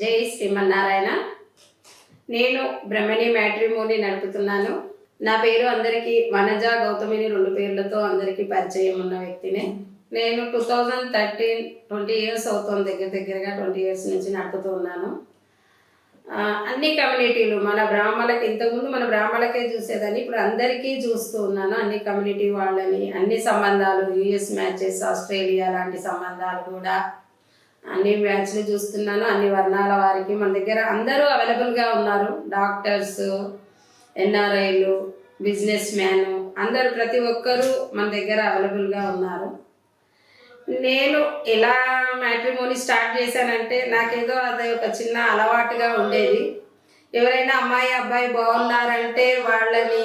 జై శ్రీమన్నారాయణ. నేను బ్రహ్మణి మ్యాట్రిమోని నడుపుతున్నాను. నా పేరు అందరికీ వనజ గౌతమిని రెండు పేర్లతో అందరికీ పరిచయం ఉన్న వ్యక్తినే. నేను two thousand thirteen twenty years అవుతుంది దగ్గర దగ్గరగా ట్వంటీ ఇయర్స్ నుంచి నడుపుతూ ఉన్నాను. అన్ని కమ్యూనిటీలు మన బ్రాహ్మణులకి ఇంతకుముందు మన బ్రాహ్మణులకే చూసేదాన్ని ఇప్పుడు అందరికీ చూస్తూ ఉన్నాను అన్ని కమ్యూనిటీ వాళ్ళని. అన్ని సంబంధాలు యుఎస్ మ్యాచెస్ ఆస్ట్రేలియా లాంటి సంబంధాలు కూడా అన్ని మ్యాచ్లు చూస్తున్నాను అన్ని వర్ణాల వారికి. మన దగ్గర అందరూ అవైలబుల్గా ఉన్నారు. డాక్టర్స్ ఎన్ఆర్ఐలు బిజినెస్ మ్యాన్ అందరూ ప్రతి ఒక్కరూ మన దగ్గర అవైలబుల్గా ఉన్నారు. నేను ఎలా మ్యాట్రిమోని స్టార్ట్ చేశానంటే నాకేదో అది ఒక చిన్న అలవాటుగా ఉండేది. ఎవరైనా అమ్మాయి అబ్బాయి బాగున్నారంటే వాళ్ళని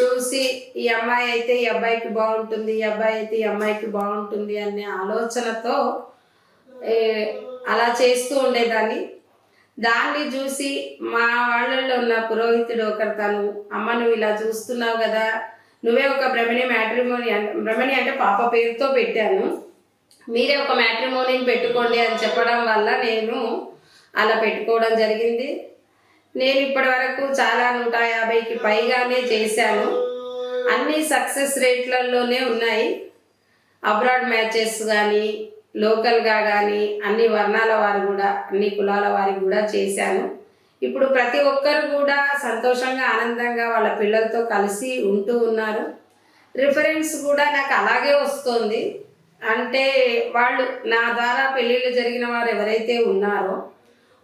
చూసి ఈ అమ్మాయి అయితే ఈ అబ్బాయికి బాగుంటుంది ఈ అబ్బాయి అయితే ఈ అమ్మాయికి బాగుంటుంది అనే ఆలోచనతో అలా చేస్తూ ఉండేదాన్ని. దాన్ని చూసి మా వాళ్ళల్లో ఉన్న పురోహితుడు ఒకరు తను అమ్మ నువ్వు ఇలా చూస్తున్నావు కదా నువ్వే ఒక బ్రహ్మణి మ్యాట్రిమోని అంటే బ్రహ్మణి అంటే పాప పేరుతో పెట్టాను. మీరే ఒక మ్యాట్రిమోనీని పెట్టుకోండి అని చెప్పడం వల్ల నేను అలా పెట్టుకోవడం జరిగింది. నేను ఇప్పటి వరకు చాలా నూట యాభైకి పైగానే చేశాను. అన్ని సక్సెస్ రేట్లలోనే ఉన్నాయి. అబ్రాడ్ మ్యాచెస్ కానీ లోకల్గా కానీ అన్ని వర్ణాల వారు కూడా అన్ని కులాల వారికి కూడా చేశాను. ఇప్పుడు ప్రతి ఒక్కరు కూడా సంతోషంగా ఆనందంగా వాళ్ళ పిల్లలతో కలిసి ఉంటూ ఉన్నారు. రిఫరెన్స్ కూడా నాకు అలాగే వస్తుంది. అంటే వాళ్ళు నా ద్వారా పెళ్ళిళ్ళు జరిగిన వారు ఎవరైతే ఉన్నారో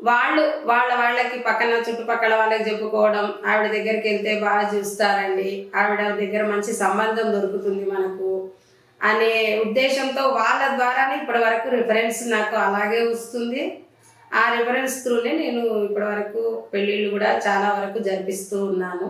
వాళ్ళు వాళ్ళ వాళ్ళకి పక్కన చుట్టుపక్కల వాళ్ళకి చెప్పుకోవడం ఆవిడ దగ్గరికి వెళ్తే బాగా చూస్తారండి. ఆవిడ దగ్గర మంచి సంబంధం దొరుకుతుంది మనకు. అనే ఉద్దేశంతో వాళ్ళ ద్వారానే ఇప్పటి వరకు రిఫరెన్స్ నాకు అలాగే వస్తుంది. ఆ రిఫరెన్స్ త్రూనే నేను ఇప్పటి వరకు పెళ్ళిళ్ళు కూడా చాలా వరకు జరిపిస్తూ ఉన్నాను.